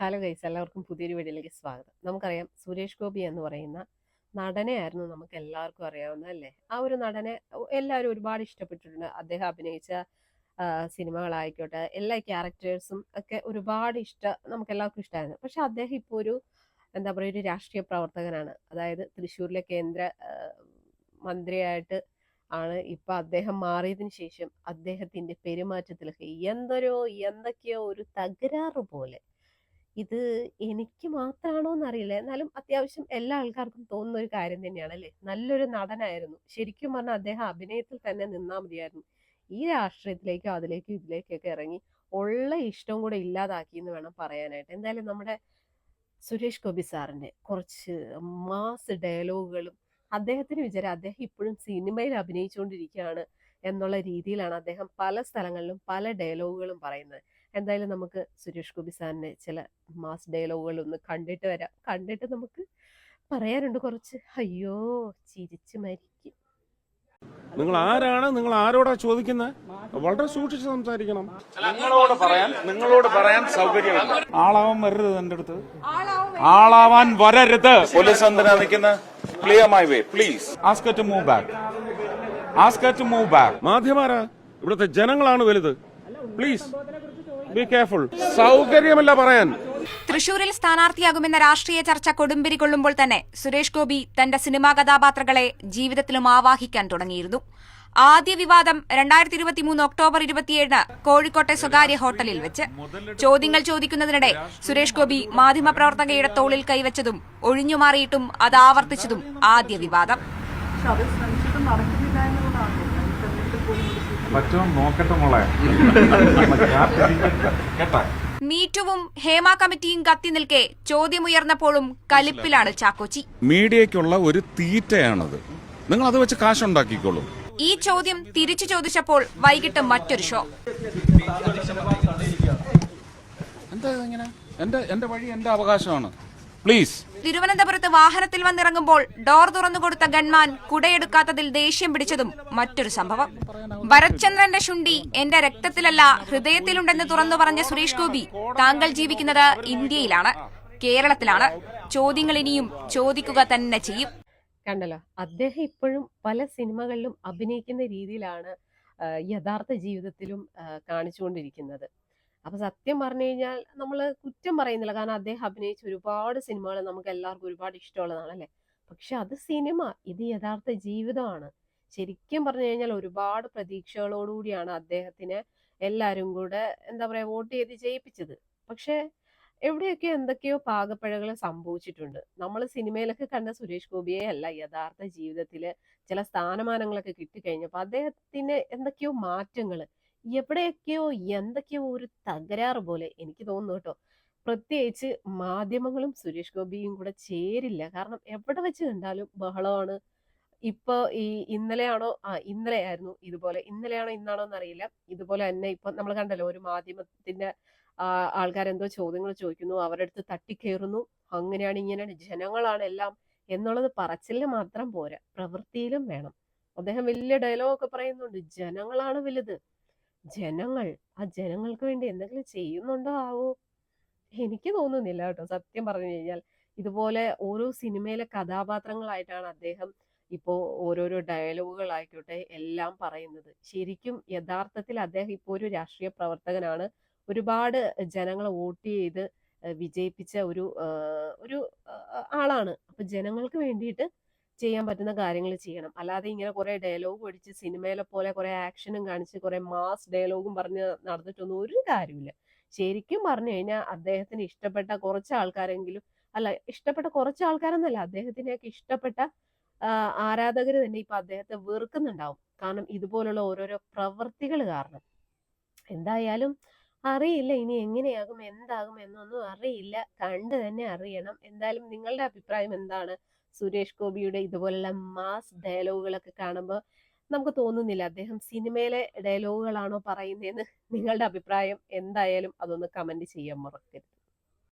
Hello guys എല്ലാവർക്കും പുതിയൊരു വീഡിയോയിലേക്ക് സ്വാഗതം. നമുക്കറിയാം സുരേഷ് ഗോപി എന്ന് പറയുന്ന നടനെയായിരുന്നു നമുക്ക് എല്ലാവർക്കും അറിയാവുന്ന അല്ലേ? ആ ഒരു നടനെ എല്ലാവരും ഒരുപാട് ഇഷ്ടപ്പെട്ടിട്ടുണ്ട്. അദ്ദേഹം അഭിനയിച്ച സിനിമകളായിക്കോട്ടെ എല്ലാ ക്യാരക്ടേഴ്സും ഒക്കെ ഒരുപാട് ഇഷ്ടം നമുക്ക് എല്ലാവർക്കും ഇഷ്ടമായിരുന്നു പക്ഷെ അദ്ദേഹം ഇപ്പോൾ ഒരു എന്താ പറയുക ഒരു രാഷ്ട്രീയ പ്രവർത്തകനാണ്. അതായത് തൃശ്ശൂരിലെ കേന്ദ്ര മന്ത്രിയായിട്ട് ആണ് ഇപ്പൊ അദ്ദേഹം മാറിയതിന് ശേഷം അദ്ദേഹത്തിന്റെ പെരുമാറ്റത്തിലൊക്കെ എന്തൊരു എന്തൊക്കെയോ ഒരു തകരാറ് പോലെ ഇത് എനിക്ക് മാത്രമാണോ എന്നറിയില്ല എന്നാലും അത്യാവശ്യം എല്ലാ ആൾക്കാർക്കും തോന്നുന്ന ഒരു കാര്യം തന്നെയാണ് അല്ലേ? നല്ലൊരു നടനായിരുന്നു. ശരിക്കും പറഞ്ഞാൽ അദ്ദേഹം അഭിനയത്തിൽ തന്നെ നിന്നാ മതിയായിരുന്നു. ഈ രാഷ്ട്രീയത്തിലേക്കും അതിലേക്കും ഇതിലേക്കൊക്കെ ഇറങ്ങി ഉള്ള ഇഷ്ടവും കൂടെ ഇല്ലാതാക്കി എന്ന് വേണം പറയാനായിട്ട്. എന്തായാലും നമ്മുടെ സുരേഷ് ഗോപി സാറിന്റെ കുറച്ച് മാസ് ഡയലോഗുകളും അദ്ദേഹത്തിന് വിചാരം അദ്ദേഹം ഇപ്പോഴും സിനിമയിൽ അഭിനയിച്ചുകൊണ്ടിരിക്കുകയാണ് എന്നുള്ള രീതിയിലാണ് അദ്ദേഹം പല സ്ഥലങ്ങളിലും പല ഡയലോഗുകളും പറയുന്നത്. എന്തായാലും നമുക്ക് സുരേഷ് ഗോപി സാറിനെ ചില മാസ് ഡയലോഗുകൾ ഒന്ന് കണ്ടിട്ട് വരാം. കണ്ടിട്ട് നമുക്ക് പറയാനുണ്ട് കുറച്ച്. അയ്യോ ചിരിച്ച് മരിക്കും. നിങ്ങൾ ആരാണ്? നിങ്ങൾ ആരോടാ ചോദിക്കുന്നത് വളരെ സൂക്ഷിച്ച് സംസാരിക്കണം. നിങ്ങളോട് പറയാൻ നിങ്ങളോട് പറയാൻ സൗകര്യമില്ല. ആളാവാൻ വരരുത് എന്റെ അടുത്ത്. ആളാവാൻ വരരുത്. പോലീസ് എന്തിനാ നിൽക്കുന്ന clear my way please asked to move back asked to move back മാധ്യമാരാ ഇവിടുത്തെ ജനങ്ങളാണ് വലുത്. പ്ലീസ് ബി കെയർഫുൾ സൗകര്യമല്ല പറയാൻ. തൃശൂരിൽ സ്ഥാനാർത്ഥിയാകുമെന്ന രാഷ്ട്രീയ ചർച്ച കൊടുമ്പിരി കൊള്ളുമ്പോൾ തന്നെ സുരേഷ് ഗോപി തന്റെ സിനിമാ കഥാപാത്രങ്ങളെ ജീവിതത്തിലും ആവാഹിക്കാൻ തുടങ്ങിയിരുന്നു. ആദ്യ വിവാദം രണ്ടായിരത്തി ഇരുപത്തിമൂന്ന് ഒക്ടോബർ ഇരുപത്തിയേഴിന് കോഴിക്കോട്ടെ സ്വകാര്യ ഹോട്ടലിൽ വെച്ച്. ചോദ്യങ്ങൾ ചോദിക്കുന്നതിനിടെ സുരേഷ് ഗോപി മാധ്യമപ്രവർത്തകയുടെ തോളിൽ കൈവച്ചതും ഒഴിഞ്ഞുമാറിയിട്ടും അത് ആവർത്തിച്ചതും ആദ്യ വിവാദം. പറ്റുമോ നോക്കട്ടെ മോളെ. കേട്ടാ? മീറ്റുവും ഹേമ കമ്മിറ്റിയും കത്തി നിൽക്കെ ചോദ്യമുയർന്നപ്പോഴും കലിപ്പിലാണ് ചാക്കോച്ചി. മീഡിയയ്ക്കുള്ള ഒരു തീറ്റയാണത്. നിങ്ങൾ അത് വെച്ച് കാശുണ്ടാക്കിക്കോളൂ. ഈ ചോദ്യം തിരിച്ചു ചോദിച്ചപ്പോൾ വൈകിട്ട് മറ്റൊരു ഷോ. എന്താ ഇങ്ങനെ എന്റെ എന്റെ വഴി എന്റെ അവകാശമാണ്. പ്ലീസ്. തിരുവനന്തപുരത്ത് വാഹനത്തിൽ വന്നിറങ്ങുമ്പോൾ ഡോർ തുറന്നുകൊടുത്ത ഗൺമാൻ കുടയെടുക്കാത്തതിൽ ദേഷ്യം പിടിച്ചതും മറ്റൊരു സംഭവം. ഭരത്ചന്ദ്രന്റെ ശുണ്ടി എന്റെ രക്തത്തിലല്ല ഹൃദയത്തിലുണ്ടെന്ന് തുറന്നു പറഞ്ഞ സുരേഷ് ഗോപി താങ്കൾ ജീവിക്കുന്നത് ഇന്ത്യയിലാണ് കേരളത്തിലാണ്. ചോദ്യങ്ങൾ ഇനിയും ചോദിക്കുക തന്നെ ചെയ്യും. കണ്ടല്ലോ അദ്ദേഹം ഇപ്പോഴും പല സിനിമകളിലും അഭിനയിക്കുന്ന രീതിയിലാണ് യഥാർത്ഥ ജീവിതത്തിലും കാണിച്ചുകൊണ്ടിരിക്കുന്നത്. അപ്പൊ സത്യം പറഞ്ഞു കഴിഞ്ഞാൽ നമ്മൾ കുറ്റം പറയുന്നില്ല. കാരണം അദ്ദേഹം അഭിനയിച്ച ഒരുപാട് സിനിമകൾ നമുക്ക് എല്ലാവർക്കും ഒരുപാട് ഇഷ്ടമുള്ളതാണ് അല്ലെ? പക്ഷെ അത് സിനിമ ഇത് യഥാർത്ഥ ജീവിതമാണ്. ശരിക്കും പറഞ്ഞു കഴിഞ്ഞാൽ ഒരുപാട് പ്രതീക്ഷകളോടുകൂടിയാണ് അദ്ദേഹത്തിന് എല്ലാവരും കൂടെ എന്താ പറയാ വോട്ട് ചെയ്ത് ജയിപ്പിച്ചത്. പക്ഷെ എവിടെയൊക്കെ എന്തൊക്കെയോ പാകപ്പിഴകൾ സംഭവിച്ചിട്ടുണ്ട്. നമ്മൾ സിനിമയിലൊക്കെ കണ്ട സുരേഷ് ഗോപിയെ അല്ല യഥാർത്ഥ ജീവിതത്തിൽ ചില സ്ഥാനമാനങ്ങളൊക്കെ കിട്ടിക്കഴിഞ്ഞപ്പോൾ അദ്ദേഹത്തിന് എന്തൊക്കെയോ മാറ്റങ്ങൾ എവിടെയൊക്കെയോ എന്തൊക്കെയോ ഒരു തകരാറ് പോലെ എനിക്ക് തോന്നുന്നു കേട്ടോ. പ്രത്യേകിച്ച് മാധ്യമങ്ങളും സുരേഷ് ഗോപിയും കൂടെ ചേരില്ല. കാരണം എവിടെ വെച്ച് കണ്ടാലും ബഹളമാണ്. ഇപ്പൊ ഈ ഇന്നലെയാണോ? ആ ഇന്നലെ ആയിരുന്നു ഇതുപോലെ. ഇന്നലെയാണോ ഇന്നാണോ എന്നറിയില്ല. ഇതുപോലെ തന്നെ ഇപ്പൊ നമ്മൾ കണ്ടല്ലോ ഒരു മാധ്യമത്തിന്റെ ആൾക്കാരെന്തോ ചോദ്യങ്ങൾ ചോദിക്കുന്നു അവരുടെ അടുത്ത് തട്ടിക്കയറുന്നു അങ്ങനെയാണ് ഇങ്ങനെയാണ് ജനങ്ങളാണ് എല്ലാം എന്നുള്ളത് പറച്ചിൽ മാത്രം പോരാ. പ്രവൃത്തിയിലും വേണം. അദ്ദേഹം വലിയ ഡയലോഗ് ഒക്കെ പറയുന്നുണ്ട്. ജനങ്ങളാണ് വലുത്. ജനങ്ങൾ ആ ജനങ്ങൾക്ക് വേണ്ടി എന്തെങ്കിലും ചെയ്യുന്നുണ്ടോ ആവോ? എനിക്ക് തോന്നുന്നില്ല കേട്ടോ. സത്യം പറഞ്ഞു കഴിഞ്ഞാൽ ഇതുപോലെ ഓരോ സിനിമയിലെ കഥാപാത്രങ്ങളായിട്ടാണ് അദ്ദേഹം ഇപ്പോൾ ഓരോരോ ഡയലോഗുകളായിക്കോട്ടെ എല്ലാം പറയുന്നത്. ശരിക്കും യഥാർത്ഥത്തിൽ അദ്ദേഹം ഇപ്പോൾ ഒരു രാഷ്ട്രീയ പ്രവർത്തകനാണ്. ഒരുപാട് ജനങ്ങളെ വോട്ട് ചെയ്ത് വിജയിപ്പിച്ച ഒരു ഒരു ആളാണ്. അപ്പൊ ജനങ്ങൾക്ക് വേണ്ടിയിട്ട് ചെയ്യാൻ പറ്റുന്ന കാര്യങ്ങൾ ചെയ്യണം. അല്ലാതെ ഇങ്ങനെ കുറെ ഡയലോഗ് പഠിച്ച് സിനിമയിലെ പോലെ കുറെ ആക്ഷനും കാണിച്ച് കുറെ മാസ് ഡയലോഗും പറഞ്ഞ് നടന്നിട്ടൊന്നും ഒരു കാര്യമില്ല ശരിക്കും പറഞ്ഞു കഴിഞ്ഞാൽ അദ്ദേഹത്തിന് ഇഷ്ടപ്പെട്ട കുറച്ച് ആൾക്കാരെങ്കിലും അല്ല ഇഷ്ടപ്പെട്ട കുറച്ച് ആൾക്കാരെന്നല്ല അദ്ദേഹത്തിനെയൊക്കെ ഇഷ്ടപ്പെട്ട ആരാധകർ തന്നെ ഇപ്പൊ അദ്ദേഹത്തെ വെറുക്കുന്നുണ്ടാവും. കാരണം ഇതുപോലുള്ള ഓരോരോ പ്രവർത്തികൾ കാരണം. എന്തായാലും അറിയില്ല ഇനി എങ്ങനെയാകും എന്താകും എന്നൊന്നും അറിയില്ല. കണ്ട് തന്നെ അറിയണം. എന്തായാലും നിങ്ങളുടെ അഭിപ്രായം എന്താണ്? സുരേഷ് ഗോപിയുടെ ഇതുപോലുള്ള മാസ് ഡയലോഗുകളൊക്കെ കാണുമ്പോൾ നമുക്ക് തോന്നുന്നില്ല അദ്ദേഹം സിനിമയിലെ ഡയലോഗുകളാണോ പറയുന്നതെന്ന് നിങ്ങളുടെ അഭിപ്രായം എന്തായാലും അതൊന്ന് കമന്റ് ചെയ്യാൻ മറക്കരുത്.